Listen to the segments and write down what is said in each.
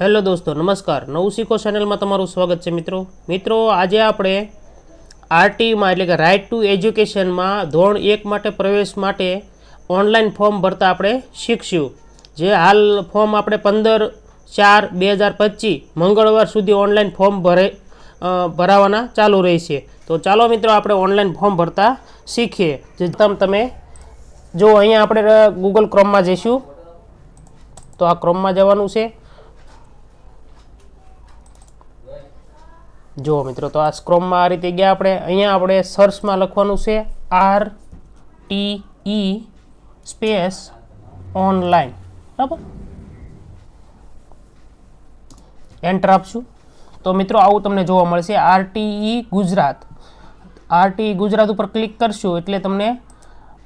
Hello દોસ્તો, નમસ્કાર. નવું શીખો ચેનલમાં તમારું સ્વાગત છે મિત્રો. મિત્રો, આજે આપણે આરટીમાં એટલે કે રાઇટ ટુ એજ્યુકેશનમાં ધોરણ એક માટે પ્રવેશ માટે ઓનલાઈન ફોર્મ ભરતા આપણે શીખશું. જે હાલ ફોર્મ આપણે પંદર ચાર બે હજાર પચીસ મંગળવાર સુધી ઓનલાઈન ફોર્મ ભરે ભરાવાના ચાલુ રહેશે. તો ચાલો મિત્રો, આપણે ઓનલાઈન ફોર્મ ભરતા શીખીએ. જે તમ જો અહીંયા આપણે ગૂગલ ક્રોમમાં જઈશું. તો આ ક્રોમમાં જવાનું છે. જુઓ મિત્રો, તો આ સ્ક્રોમમાં આ રીતે ગયા આપણે. અહીંયા આપણે સર્ચમાં લખવાનું છે R T E space online બરાબર? એન્ટર આપશું. તો મિત્રો, આવું તમને જોવા મળશે. આરટીઈ ગુજરાત. આરટીઈ ગુજરાત ઉપર ક્લિક કરશું એટલે તમને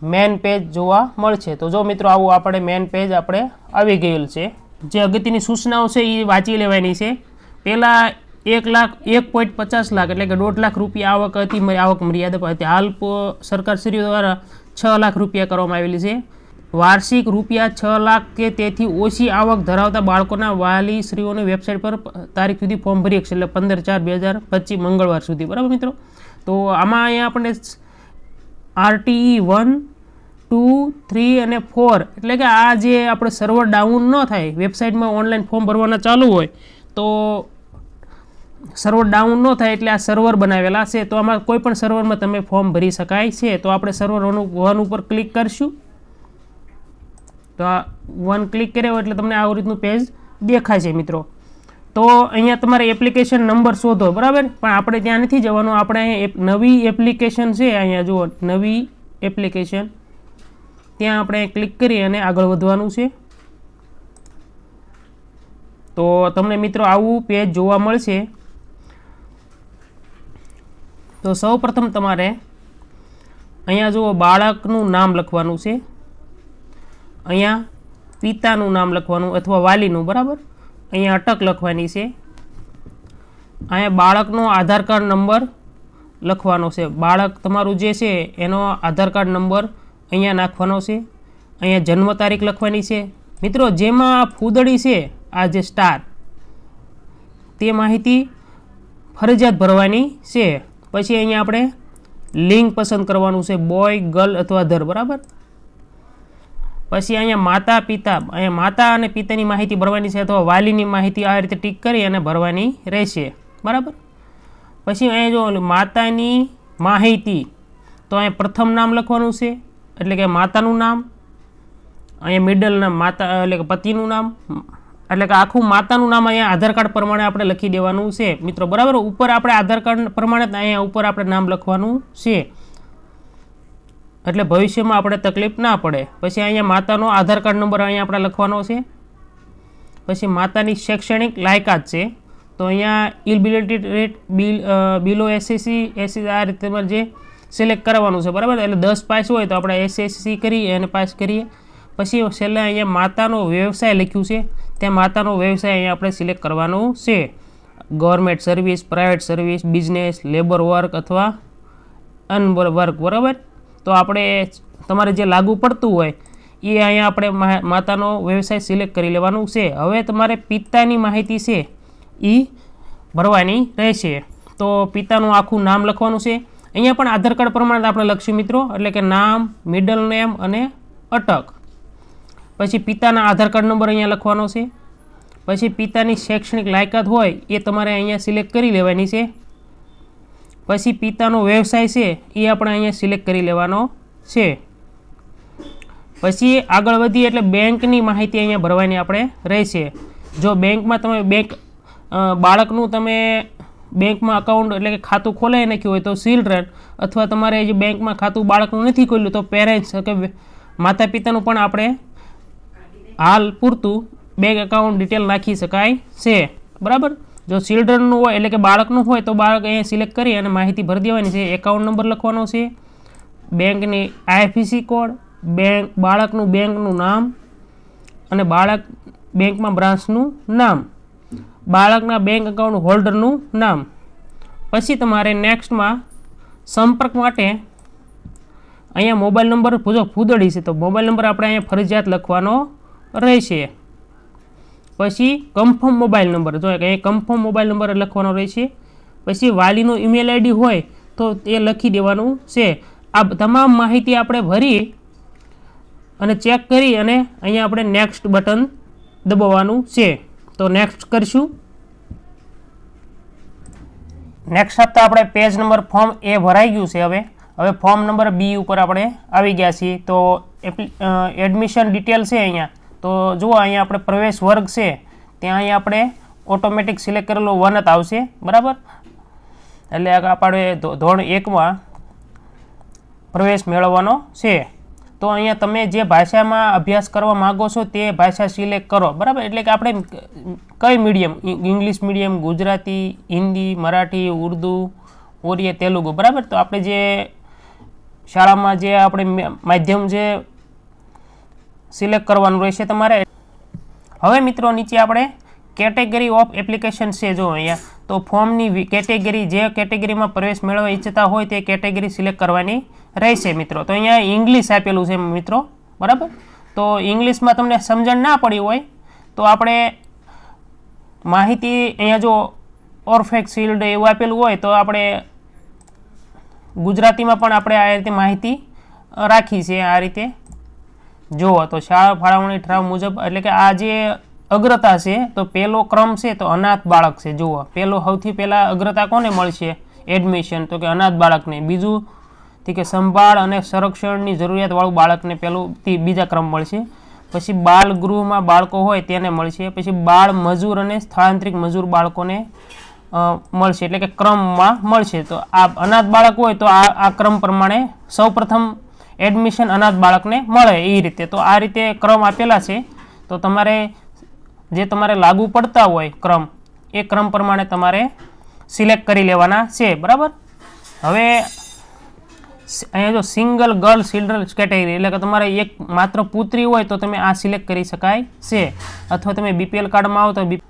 મેન પેજ જોવા મળશે. તો જો મિત્રો, આવું આપણે મેન પેજ આપણે આવી ગયેલ છે. જે અગત્યની સૂચનાઓ છે એ વાંચી લેવાની છે. પહેલાં એક લાખ, એક પોઈન્ટ પચાસ લાખ એટલે કે દોઢ લાખ રૂપિયા આવક હતી આવક મર્યાદા હતી. હાલ સરકારશ્રીઓ દ્વારા છ લાખ રૂપિયા કરવામાં આવેલી છે. વાર્ષિક રૂપિયા છ લાખ કે તેથી ઓછી આવક ધરાવતા બાળકોના વાલી શ્રીઓની વેબસાઇટ પર તારીખ સુધી ફોર્મ ભરી શકશે એટલે પંદર ચાર બે હજાર પચીસ મંગળવાર સુધી. બરાબર મિત્રો? તો આમાં અહીંયા આપણે આરટીઈ વન, ટુ, થ્રી અને ફોર એટલે કે આ જે આપણે સર્વર ડાઉન ન થાય, વેબસાઇટમાં ઓનલાઈન ફોર્મ ભરવાના ચાલુ હોય, તો સર્વર ડાઉન ન થાય એટલે આ સર્વર બનાવેલા છે. તો આમાં કોઈ પણ સર્વરમાં તમે ફોર્મ ભરી શકાય છે. તો આપણે સર્વર વન ઉપર ક્લિક કરશું. તો આ વન ક્લિક કર્યો એટલે તમને આવું રીતનું પેજ દેખાય છે મિત્રો. તો અહીંયા તમારે એપ્લિકેશન નંબર શોધો, બરાબર? પણ આપણે ત્યાં નથી જવાનું. આપણે અહીંયા નવી એપ્લિકેશન છે. અહીંયા જુઓ, નવી એપ્લિકેશન ત્યાં આપણે ક્લિક કરી અને આગળ વધવાનું છે. તો તમને મિત્રો આવું પેજ જોવા મળશે. તો સૌ પ્રથમ તમારે અહીંયા જુઓ, બાળકનું નામ લખવાનું છે. અહીંયા પિતાનું નામ લખવાનું અથવા વાલીનું, બરાબર? અહીંયા અટક લખવાની છે. અહીંયા બાળકનો આધાર કાર્ડ નંબર લખવાનો છે. બાળક તમારું જે છે, એનો આધાર કાર્ડ નંબર અહીંયા નાખવાનો છે. અહીંયા જન્મ તારીખ લખવાની છે. મિત્રો, જેમાં આ ફૂદડી છે, આ જે સ્ટાર તે માહિતી ફરજિયાત ભરવાની છે. પછી અહીંયા આપણે લિંગ પસંદ કરવાનું છે બોય, ગર્લ અથવા ધર, બરાબર? પછી અહીંયા માતા, પિતા, અહીંયા માતા અને પિતાની માહિતી ભરવાની છે અથવા વાલીની માહિતી આ રીતે ટીક કરી અને ભરવાની રહેશે, બરાબર? પછી અહીંયા જો માતાની માહિતી, તો અહીંયા પ્રથમ નામ લખવાનું છે, એટલે કે માતાનું નામ, અહીંયા મિડલ નામ, માતા, એટલે કે પતિનું નામ એટલે કે આખું માતાનું નામ અહીંયા આધાર કાર્ડ પ્રમાણે આપણે લખી દેવાનું છે. મિત્રો, બરાબર? ઉપર આપણે આધાર કાર્ડ પ્રમાણે અહીંયા ઉપર આપણે નામ લખવાનું છે. એટલે ભવિષ્યમાં આપણે તકલીફ ના પડે. પછી અહીંયા માતાનો આધાર કાર્ડ નંબર અહીંયા આપણે લખવાનો છે. પછી માતાની શૈક્ષણિક લાયકાત છે. તો અહીંયા eligibility rate bill below SSC એસી આ રીતે જે સિલેક્ટ કરવાનું છે, બરાબર? એટલે દસ પાસ હોય તો આપણે એસએસસી કરીએ અને પાસ કરીએ. પછી છેલ્લે અહીંયા માતાનો વ્યવસાય લખ્યું છે. ત્યાં માતાનો વ્યવસાય અહીંયા આપણે સિલેક્ટ કરવાનો છે. Government service private service business labour work અથવા અન વર્ક બરાબર? તો આપણે તમારે જે લાગુ પડતું હોય, એ અહીંયા આપણે માતાનો વ્યવસાય સિલેક્ટ કરી લેવાનું છે. હવે તમારે પિતાની માહિતી છે એ ભરવાની રહેશે. તો પિતાનું આખું નામ લખવાનું છે. અહીંયા પણ આધાર કાર્ડ પ્રમાણે આપણે લખશું મિત્રો, એટલે કે નામ મિડલ નેમ અને અટક. પછી પિતાના આધાર કાર્ડ નંબર અહીંયા લખવાનો છે. પછી પિતાની શૈક્ષણિક લાયકાત હોય એ તમારે અહીંયા સિલેક્ટ કરી લેવાની છે. પછી પિતાનો વ્યવસાય છે એ આપણે અહીંયા સિલેક્ટ કરી લેવાનો છે. પછી આગળ વધીએ એટલે બેંકની માહિતી અહીંયા ભરવાની આપણે રહેશે. જો બેંકમાં તમે બેંક બાળકનું તમે બેંકમાં અકાઉન્ટ એટલે કે ખાતું ખોલાવી નાખ્યું હોય તો ચિલ્ડ્રન અથવા તમારે જે બેંકમાં ખાતું બાળકનું નથી ખોલ્યું તો પેરેન્ટ્સ કે માતા પિતાનું પણ આપણે હાલ પૂરતું બેંક એકાઉન્ટ ડિટેલ નાખી શકાય છે. બરાબર? જો ચિલ્ડ્રનનું હોય, એટલે કે બાળકનું હોય, તો બાળક અહીંયા સિલેક્ટ કરી અને માહિતી ભરી દેવાની છે. એકાઉન્ટ નંબર લખવાનો છે. બેંકની આઈએફએસસી કોડ બેંક બાળકનું બેંકનું નામ અને બાળક બેંકમાં બ્રાન્ચનું નામ. બાળકના બેંક એકાઉન્ટ હોલ્ડરનું નામ. પછી તમારે નેક્સ્ટમાં સંપર્ક માટે અહીંયા મોબાઈલ નંબર જો ફૂદડી છે. તો મોબાઈલ નંબર આપણે અહીંયા ફરજિયાત લખવાનો રહેશે. પછી કન્ફર્મ મોબાઈલ નંબર જો કે કન્ફર્મ મોબાઈલ નંબર લખવાનો રહેશે. પછી વાલીનો ઈમેલ આઈડી હોય તો એ લખી દેવાનું છે. આ તમામ માહિતી આપણે ભરી અને ચેક કરી અને અહીંયા આપણે નેક્સ્ટ બટન દબાવવાનું છે. તો નેક્સ્ટ કરીશું. નેક્સ્ટ હપ્તા આપણે પેજ નંબર ફોર્મ એ ભરાઈ ગયું છે હવે. હવે ફોર્મ નંબર બી ઉપર આપણે આવી ગયા છીએ. તો એડમિશન ડિટેલ છે અહીંયા. તો જુઓ, અહીંયા આપણે પ્રવેશ વર્ગ છે. ત્યાં અહીંયા આપણે ઓટોમેટિક સિલેક્ટ કરેલો વન જ આવશે. બરાબર? એટલે આપણે ધોરણ એકમાં પ્રવેશ મેળવવાનો છે. તો અહીંયા તમે જે ભાષામાં અભ્યાસ કરવા માગો છો તે ભાષા સિલેક્ટ કરો. બરાબર? એટલે કે આપણે કઈ medium English medium Gujarati, Hindi, Marathi, Urdu, Oriya, Telugu. બરાબર? તો આપણે જે શાળામાં જે આપણે માધ્યમ જે સિલેક્ટ કરવાનું રહેશે તમારે. હવે મિત્રો નીચે આપણે કેટેગરી ઓફ એપ્લિકેશન છે જો અહીંયા, તો ફોર્મની કેટેગરી, જે કેટેગરીમાં પ્રવેશ મેળવવા ઈચ્છતા હોય તે કેટેગરી સિલેક્ટ કરવાની રહેશે મિત્રો. તો અહીંયા ઇંગ્લિશ આપેલું છે મિત્રો, બરાબર? તો ઇંગ્લિશમાં તમને સમજણ ના પડી હોય, તો આપણે માહિતી અહીંયા જો ઓરફેક શિલ્ડ એવું આપેલું હોય, તો આપણે ગુજરાતીમાં પણ આપણે આ રીતે માહિતી રાખી છે આ રીતે. જુઓ તો શાળા ફાળવણી ઠરાવ મુજબ એટલે કે આ જે અગ્રતા છે, તો પહેલો ક્રમ છે, તો અનાથ બાળક છે. જુઓ પહેલો સૌથી પહેલાં અગ્રતા કોને મળશે? એડમિશન. તો કે અનાથ બાળકને. બીજું થી કે સંભાળ અને સંરક્ષણની જરૂરિયાતવાળું બાળકને પહેલું બીજા ક્રમ મળશે. પછી બાળ ગૃહમાં બાળકો હોય તેને મળશે. પછી બાળ મજૂર અને સ્થળાંતરિત મજૂર બાળકોને મળશે. એટલે કે ક્રમમાં મળશે. તો આ અનાથ બાળક હોય તો આ આ ક્રમ પ્રમાણે સૌપ્રથમ એડમિશન અનાથ બાળકને મળે એ રીતે. તો આ રીતે ક્રમ આપેલા છે. તો તમારે જે તમારે લાગુ પડતા હોય ક્રમ, એ ક્રમ પ્રમાણે તમારે સિલેક્ટ કરી લેવાના છે. બરાબર? હવે અહીંયા જો સિંગલ ગર્લ ચિલ્ડ્રન કેટેગરી, એટલે કે તમારે એક માત્ર પુત્રી હોય તો તમે આ સિલેક્ટ કરી શકાય છે. અથવા તમે બીપીએલ કાર્ડમાં આવો તો બી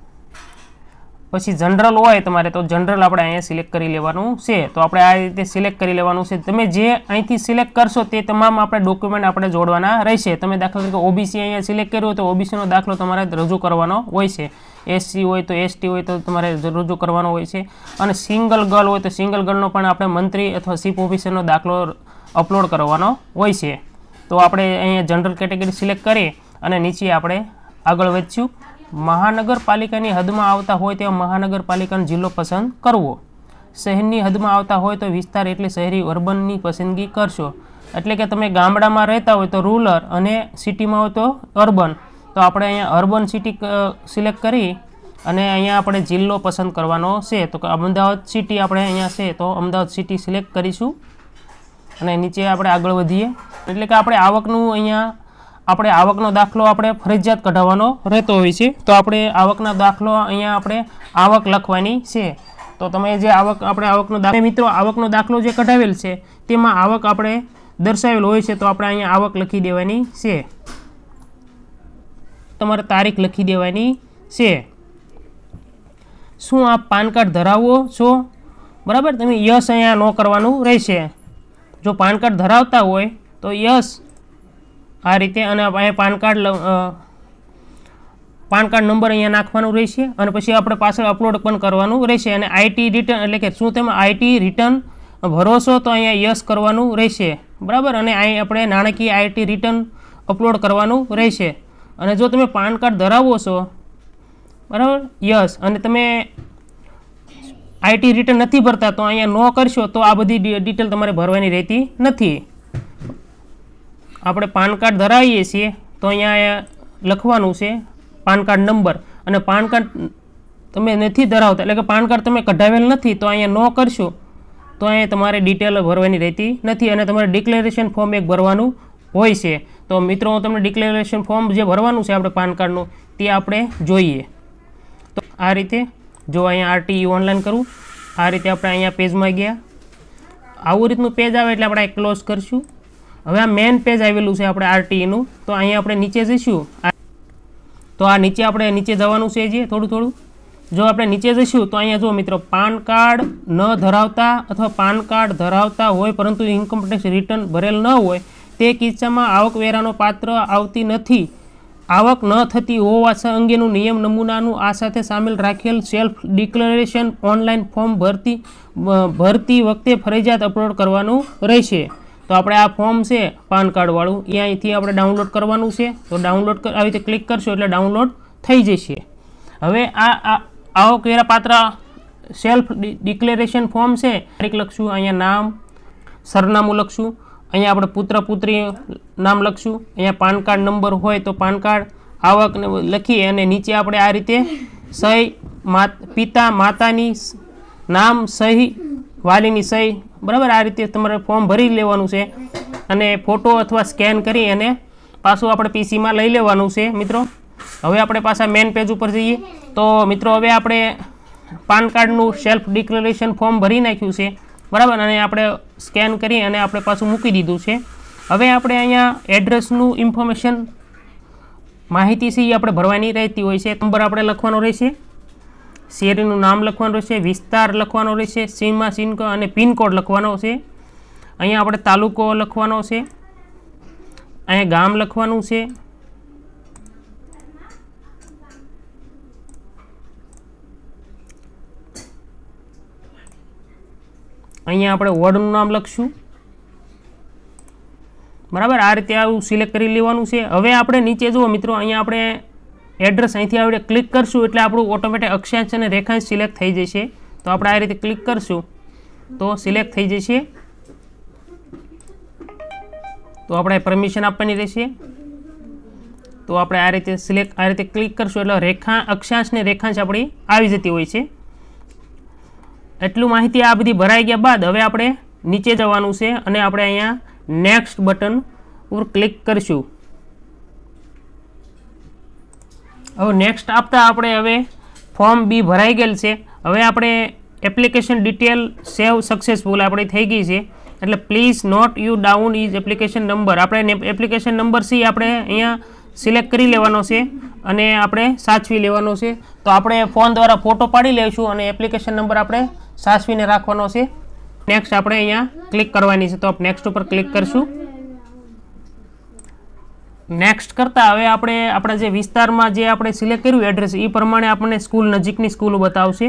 પછી જનરલ હોય તમારે તો જનરલ આપણે અહીંયા સિલેક્ટ કરી લેવાનું છે. તો આપણે આ રીતે સિલેક્ટ કરી લેવાનું છે. તમે જે અહીંથી સિલેક્ટ કરશો તે તમામ આપણે ડોક્યુમેન્ટ આપણે જોડવાના રહેશે. તમે દાખલા તરીકે ઓબીસી અહીંયા સિલેક્ટ કર્યું તો ઓબીસીનો દાખલો તમારે રજૂ કરવાનો હોય છે. એસસી હોય તો એસટી હોય તો તમારે રજૂ કરવાનો હોય છે. અને સિંગલ ગર્લ હોય તો સિંગલ ગર્લનો પણ આપણે મંત્રી અથવા ચીફ ઓફિસરનો દાખલો અપલોડ કરવાનો હોય છે. તો આપણે અહીંયા જનરલ કેટેગરી સિલેક્ટ કરી અને નીચે આપણે આગળ વધશું. મહાનગરપાલિકાની હદમાં આવતા હોય તેવા મહાનગરપાલિકાનો જિલ્લો પસંદ કરવો. શહેરની હદમાં આવતા હોય તો વિસ્તાર એટલે શહેરી અર્બનની પસંદગી કરશો. એટલે કે તમે ગામડામાં રહેતા હોય તો રૂરલ અને સિટીમાં હોય તો અર્બન. તો આપણે અહીંયા અર્બન સિટી સિલેક્ટ કરી અને અહીંયા આપણે જિલ્લો પસંદ કરવાનો છે. તો અમદાવાદ સિટી આપણે અહીંયા છે, તો અમદાવાદ સિટી સિલેક્ટ કરીશું. અને નીચે આપણે આગળ વધીએ. એટલે કે આપણે આવકનું અહીંયા આપણે આવકનો દાખલો આપણે ફરજિયાત કઢાવવાનો રહેતો હોય છે. તો આપણે આવકનો દાખલો અહીંયા આપણે આવક લખવાની છે. તો તમે જે આવક, આપણે આવકનો દાખલો મિત્રો આવકનો દાખલો જે કઢાવેલ છે, તેમાં આવક આપણે દર્શાવેલ હોય છે, તો આપણે અહીંયા આવક લખી દેવાની છે. તમારે તારીખ લખી દેવાની છે. શું આપ પાન કાર્ડ ધરાવો છો? બરાબર? તમે યસ અહીંયા ન કરવાનું રહેશે. જો પાન કાર્ડ ધરાવતા હોય, તો યસ આ રીતે અને અહીંયા PAN card PAN card number અહીંયા નાખવાનું રહેશે અને પછી આપણે પાછળ અપલોડ પણ કરવાનું રહેશે અને આઈટી રિટર્ન એટલે કે શું તમે આઈટી રિટર્ન ભરોસો તો અહીંયા યસ કરવાનું રહેશે. બરાબર? અને અહીં આપણે નાણાકીય આઈટી રિટર્ન અપલોડ કરવાનું રહેશે. અને જો તમે પાન કાર્ડ ધરાવો છો, બરાબર? યસ. અને તમે આઈટી રિટર્ન નથી ભરતા તો અહીંયા નો કરશો તો આ બધી ડિટેલ તમારે ભરવાની રહેતી નથી. આપણે પાન કાર્ડ ધરાવીએ છીએ, તો અહીંયા લખવાનું છે પાન કાર્ડ નંબર. અને પાન કાર્ડ તમે નથી ધરાવતા, એટલે કે પાન કાર્ડ તમે કઢાવેલ નથી, તો અહીંયા નો કરશો, તો અહીંયા તમારે ડિટેલ ભરવાની રહેતી નથી અને તમારે ડિક્લેરેશન ફોર્મ એક ભરવાનું હોય છે. તો મિત્રો, હું તમને ડિક્લેરેશન ફોર્મ જે ભરવાનું છે આપણે પાન કાર્ડનું, તે આપણે જોઈએ. તો આ રીતે જો અહીંયા આરટીઈ ઓનલાઈન કરું, આ રીતે આપણે અહીંયા પેજમાં ગયા. આવું રીતનું પેજ આવે એટલે આપણે ક્લોઝ કરશું. હવે આ મેઇન પેજ આવેલું છે આપણે આરટીઈનું તો અહીંયા આપણે નીચે જઈશું. તો આ નીચે આપણે નીચે જવાનું છે જે થોડું થોડું. જો આપણે નીચે જઈશું, તો અહીંયા જો મિત્રો, પાન કાર્ડ ન ધરાવતા અથવા પાન કાર્ડ ધરાવતા હોય પરંતુ ઇન્કમ ટેક્સ રિટર્ન ભરેલ ન હોય, તે કિસ્સામાં આવકવેરાનો પાત્ર આવતી નથી. આવક ન થતી હોવા અંગેનું નિયમ નમૂનાનું આ સાથે સામેલ રાખેલ સેલ્ફ ડિક્લેરેશન ઓનલાઈન ફોર્મ ભરતી ભરતી વખતે ફરજિયાત અપલોડ કરવાનું રહેશે. તો આપણે આ ફોર્મ છે પાન કાર્ડવાળું એ અહીંથી આપણે ડાઉનલોડ કરવાનું છે. તો ડાઉનલોડ આવી રીતે ક્લિક કરશો એટલે ડાઉનલોડ થઈ જશે. હવે આ આ- કેરા પાત્ર સેલ્ફ ડિક્લેરેશન ફોર્મ છે. તારીખ લખશું, અહીંયા નામ, સરનામું લખશું. અહીંયા આપણે પુત્ર, પુત્રી નામ લખશું. અહીંયા પાન કાર્ડ નંબર હોય તો પાન કાર્ડ આવકને લખીએ લખી અને નીચે આપણે આ રીતે સહી પિતા, માતાની નામ સહી, વાલીની સહી બરાબર? આ રીતે તમારે ફોર્મ ભરી લેવાનું છે. અને ફોટો અથવા સ્કેન કરી અને પાછું આપણે પીસીમાં લઈ લેવાનું છે, મિત્રો. હવે આપણે પાછા મેન પેજ ઉપર જઈએ. તો મિત્રો, હવે આપણે પાન કાર્ડનું સેલ્ફ ડિક્લેરેશન ફોર્મ ભરી નાખ્યું છે. બરાબર? અને આપણે સ્કેન કરી અને આપણે પાછું મૂકી દીધું છે. હવે આપણે અહીંયા એડ્રેસનું ઇન્ફોર્મેશન માહિતી છે એ આપણે ભરવાની રહેતી હોય છે. નંબર આપણે લખવાનો રહેશે. શેરીનું નામ લખવાનું રહેશે, વિસ્તાર લખવાનો રહેશે, સીમા સિન્ક અને પિનકોડ લખવાનો છે. અહીંયા આપણે તાલુકો લખવાનો છે. અહીંયા ગામ લખવાનું છે. અહીંયા આપણે વોર્ડનું નામ લખશું. બરાબર? આ રીતે આવું સિલેક્ટ કરી લેવાનું છે. હવે આપણે નીચે જુઓ મિત્રો, અહીંયા આપણે એડ્રેસ અહીંથી આપણે ક્લિક કરશું એટલે આપણું ઓટોમેટિક અક્ષાંશ અને રેખાંશ સિલેક્ટ થઈ જશે. તો આપણે આ રીતે ક્લિક કરશું. તો સિલેક્ટ થઈ જશે. તો આપણે પરમિશન આપવાની રહેશે. તો આપણે આ રીતે સિલેક્ટ આ રીતે ક્લિક કરશું એટલે રેખા, અક્ષાંશ ને રેખાંશ આપણી આવી જતી હોય છે. એટલું માહિતી આ બધી ભરાઈ ગયા બાદ હવે આપણે નીચે જવાનું છે અને આપણે અહીંયા નેક્સ્ટ બટન ઉપર ક્લિક કરીશું. હવે નેક્સ્ટ આપતા આપણે હવે ફોર્મ બી ભરાઈ ગયેલ છે. હવે આપણે એપ્લિકેશન ડિટેલ સેવ સક્સેસફુલ આપણી થઈ ગઈ છે. એટલે please note you down is application number આપણે એપ્લિકેશન નંબર સી આપણે અહીંયા સિલેક્ટ કરી લેવાનો છે અને આપણે સાચવી લેવાનો છે. તો આપણે ફોન દ્વારા ફોટો પાડી લઈશું અને એપ્લિકેશન નંબર આપણે સાચવીને રાખવાનો છે. નેક્સ્ટ આપણે અહીંયા ક્લિક કરવાની છે. તો નેક્સ્ટ ઉપર ક્લિક કરશું. નેક્સ્ટ કરતાં હવે આપણે, આપણા જે વિસ્તારમાં જે આપણે સિલેક્ટ કર્યું એડ્રેસ એ પ્રમાણે આપણને સ્કૂલ નજીકની સ્કૂલો બતાવશે.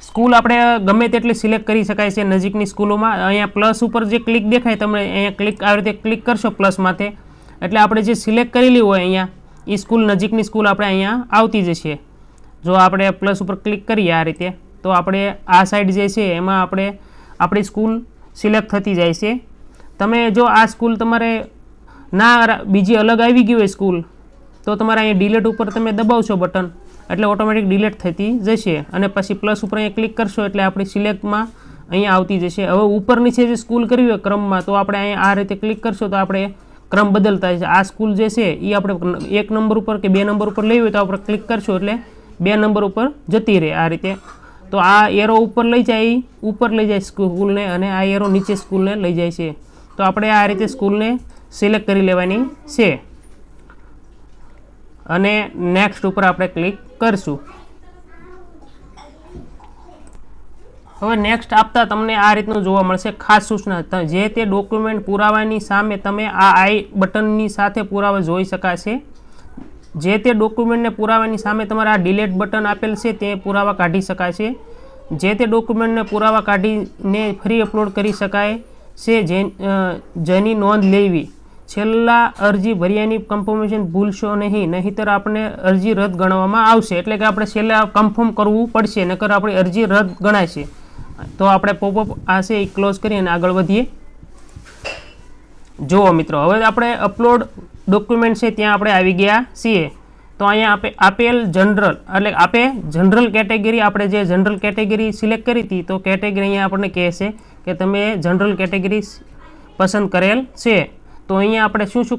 સ્કૂલ આપણે ગમે તેટલી સિલેક્ટ કરી શકાય છે નજીકની સ્કૂલોમાં અહીંયા પ્લસ ઉપર જે ક્લિક દેખાય તમે અહીંયા ક્લિક આવી રીતે ક્લિક કરશો પ્લસ માથે. એટલે આપણે જે સિલેક્ટ કરેલી હોય અહીંયા એ સ્કૂલ નજીકની સ્કૂલ આપણે અહીંયા આવતી જશે. જો આપણે પ્લસ ઉપર ક્લિક કરીએ આ રીતે, તો આપણે આ સાઈડ જે છે, એમાં આપણે, આપણી સ્કૂલ સિલેક્ટ થતી જાય છે. તમે જો આ સ્કૂલ તમારે ના બીજી અલગ આવી ગઈ હોય સ્કૂલ. તો તમારે અહીંયા ડિલેટ ઉપર તમે દબાવશો બટન, એટલે ઓટોમેટિક ડિલેટ થતી જશે. અને પછી પ્લસ ઉપર અહીંયા ક્લિક કરશો એટલે આપણી સિલેક્ટમાં અહીંયા આવતી જશે. હવે ઉપરની છે જે સ્કૂલ કરવી હોય ક્રમમાં, તો આપણે અહીંયા આ રીતે ક્લિક કરશો તો આપણે ક્રમ બદલતા જશે. આ સ્કૂલ જે છે એ આપણે એક નંબર ઉપર કે બે નંબર ઉપર લેવી હોય તો આપણે ક્લિક કરશો એટલે બે નંબર ઉપર જતી રહે આ રીતે. તો આ એરો ઉપર લઈ જાય ઉપર લઈ જાય સ્કૂલને અને આ એરો નીચે સ્કૂલને લઈ જાય છે. તો આપણે આ રીતે સ્કૂલને સિલેક્ટ કરી લેવાની છે. અને નેક્સ્ટ ઉપર આપણે ક્લિક કરશું. હવે નેક્સ્ટ આપતા તમને આ રીતનું જોવા મળશે. ખાસ સૂચના જે તે ડોક્યુમેન્ટ પુરાવાની સામે તમે આ આઈ બટનની સાથે પુરાવા જોઈ શકાશે. જે તે ડોક્યુમેન્ટને પુરાવાની સામે તમારે આ ડિલેટ બટન આપેલ છે તે પુરાવા કાઢી શકાશે. જે તે ડોક્યુમેન્ટને પુરાવા કાઢીને ફરી અપલોડ કરી શકાય છે જે જેની નોંધ લેવી. છેલ્લા અરજી ભર્યાની કન્ફર્મેશન ભૂલશો નહીં, નહીંતર આપણે અરજી રદ ગણવામાં આવશે. એટલે કે આપણે છેલ્લે કન્ફર્મ કરવું પડશે નકર આપણી અરજી રદ ગણાય છે. તો આપણે પોપઅપ આ છે એ ક્લોઝ કરી અને આગળ વધીએ. જુઓ મિત્રો, હવે આપણે અપલોડ ડોક્યુમેન્ટ છે ત્યાં આપણે આવી ગયા છીએ. તો અહીંયા આપે આપેલ જનરલ એટલે આપે જનરલ કેટેગરી આપણે જે જનરલ કેટેગરી સિલેક્ટ કરી હતી, તો કેટેગરી અહીંયા આપણને કહે છે કે તમે જનરલ કેટેગરી પસંદ કરેલ છે. તો અહીંયા આપણે શું શું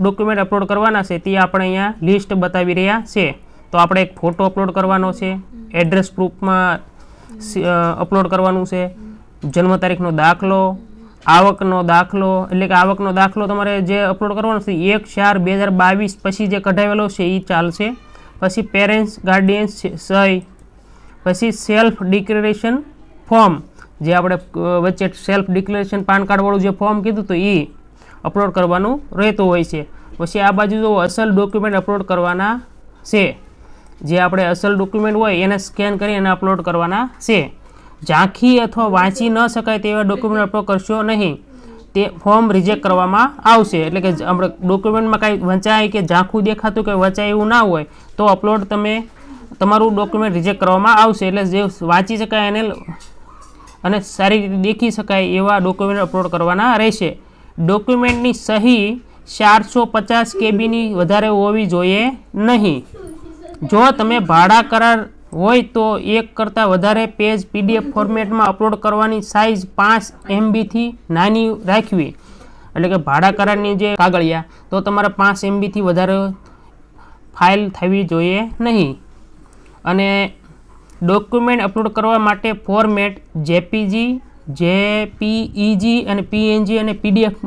ડોક્યુમેન્ટ અપલોડ કરવાના છે તે આપણે અહીંયા લિસ્ટ બતાવી રહ્યા છે. તો આપણે એક ફોટો અપલોડ કરવાનો છે એડ્રેસ પ્રૂફમાં અપલોડ કરવાનું છે, જન્મ તારીખનો દાખલો, આવકનો દાખલો, એટલે કે આવકનો દાખલો તમારે જે અપલોડ કરવાનો છે એક ચાર બે હજાર બાવીસ પછી જે કઢાવેલો છે એ ચાલશે. પછી પેરેન્ટ્સ ગાર્ડિયન્સ સહી, પછી સેલ્ફ ડિક્લેરેશન ફોર્મ જે આપણે વચ્ચે સેલ્ફ ડિક્લેરેશન પાન કાર્ડવાળું જે ફોર્મ કીધું તો એ અપલોડ કરવાનું રહેતું હોય છે. પછી આ બાજુ જો અસલ ડોક્યુમેન્ટ અપલોડ કરવાના છે. જે આપણે અસલ ડોક્યુમેન્ટ હોય એને સ્કેન કરી અને અપલોડ કરવાના છે. ઝાંખી અથવા વાંચી ન શકાય તેવા ડોક્યુમેન્ટ અપલોડ કરશો નહીં. તે ફોર્મ રિજેક્ટ કરવામાં આવશે. એટલે કે આપણે ડોક્યુમેન્ટમાં કાંઈ વંચાય કે ઝાંખું દેખાતું કે વંચાય એવું ના હોય, તો અપલોડ તમે, તમારું ડોક્યુમેન્ટ રિજેક્ટ કરવામાં આવશે. એટલે જે વાંચી શકાય એને અને સારી રીતે દેખી શકાય એવા ડોક્યુમેન્ટ અપલોડ કરવાના રહેશે. ડોક્યુમેન્ટની સહી ચારસો પચાસ કેબીની વધારે હોવી જોઈએ નહીં. જો તમે ભાડા કરાર હોય તો એક કરતાં વધારે પેજ પીડીએફ ફોર્મેટમાં અપલોડ કરવાની સાઇઝ પાંચ એમબીથી નાની રાખવી. એટલે કે ભાડા કરારની જે કાગળિયા, તો તમારે પાંચ એમબીથી વધારે ફાઇલ થવી જોઈએ નહીં. અને ડોક્યુમેન્ટ અપલોડ કરવા માટે ફોર્મેટ જેપીજી જેપીઈજી અને પીએનજી અને પીડીએફ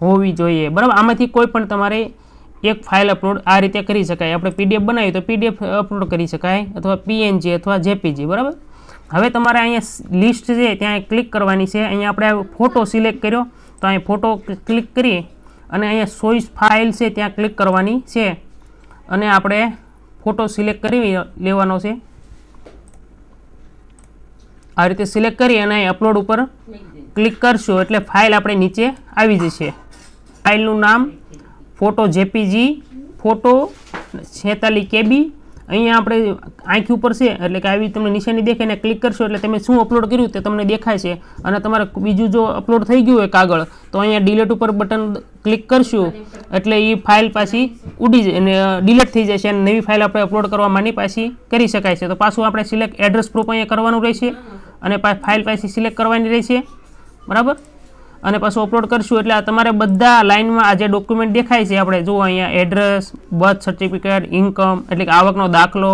હોવી જોઈએ. બરાબર? આમાંથી કોઈ પણ તમારે એક ફાઇલ અપલોડ આ રીતે કરી શકાય. આપણે પીડીએફ બનાવી તો પીડીએફ અપલોડ કરી શકાય અથવા પીએનજી અથવા જેપીજી બરાબર? હવે તમારે અહીંયા લિસ્ટ છે, ત્યાં ક્લિક કરવાની છે. અહીંયા આપણે ફોટો સિલેક્ટ કર્યો. તો અહીં ફોટો ક્લિક કરી અને અહીંયા સોઈસ ફાઇલ છે, ત્યાં ક્લિક કરવાની છે. અને આપણે ફોટો સિલેક્ટ કરી લેવાનો છે. આ રીતે સિલેક્ટ કરી અને અપલોડ ઉપર ક્લિક કરશો એટલે ફાઇલ આપણે નીચે આવી જશે. ફાઇલનું નામ ફોટો જેપીજી ફોટો છેતાલીસ કેબી અહીંયા આપણે આંખી ઉપર છે, એટલે કે આવી તમને નિશાની દેખાય ને ક્લિક કરશો એટલે તમે શું અપલોડ કર્યું તે તમને દેખાય છે. અને તમારે બીજું જો અપલોડ થઈ ગયું હોય કાગળ, તો અહીંયા ડિલેટ ઉપર બટન ક્લિક કરશું એટલે એ ફાઇલ પાછી ઉડી જાય અને ડિલેટ થઈ જશે અને નવી ફાઇલ આપણે અપલોડ કરવા માંડી પાછી કરી શકાય છે. તો પાછું આપણે સિલેક્ટ એડ્રેસ પ્રૂફ અહીંયા કરવાનું રહેશે. અને ફાઇલ પાછી સિલેક્ટ કરવાની રહેશે. બરાબર? અને પાછું અપલોડ કરશું એટલે આ તમારે બધા લાઇનમાં આ જે ડોક્યુમેન્ટ દેખાય છે આપણે, જુઓ અહીંયા એડ્રેસ બર્થ સર્ટિફિકેટ ઇન્કમ એટલે કે આવકનો દાખલો,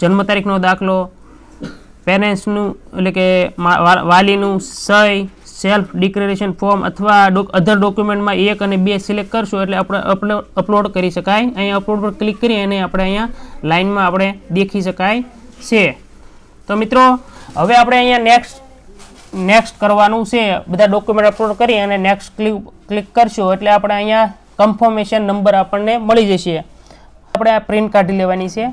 જન્મ તારીખનો દાખલો પેરેન્ટ્સનું એટલે કે વાલીનું સહી સેલ્ફ ડિક્લેરેશન ફોર્મ અથવા અધર ડોક્યુમેન્ટમાં એક અને બે સિલેક્ટ કરશું એટલે આપણે અપલોડ કરી શકાય. અહીંયા અપલોડ પર ક્લિક કરી અને આપણે અહીંયા લાઇનમાં આપણે દેખી શકાય છે. તો મિત્રો, હવે આપણે અહીંયા નેક્સ્ટ નેક્સ્ટ કરવાનું છે. બધા ડોક્યુમેન્ટ અપલોડ કરી અને નેક્સ્ટ ક્લિક ક્લિક કરશું એટલે આપણે અહીંયા કન્ફર્મેશન નંબર આપણને મળી જશે. આપણે આ પ્રિન્ટ કાઢી લેવાની છે.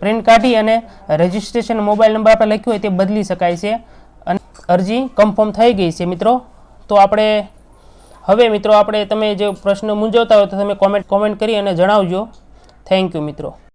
પ્રિન્ટ કાઢી અને રજિસ્ટ્રેશન મોબાઈલ નંબર આપણે લખ્યો હોય તે બદલી શકાય છે. અને અરજી કન્ફર્મ થઈ ગઈ છે મિત્રો. તો આપણે, હવે મિત્રો આપણે તમે જે પ્રશ્ન મૂંઝવતા હોય તો તમે કોમેન્ટ કોમેન્ટ કરી અને જણાવજો. થેન્ક યુ મિત્રો.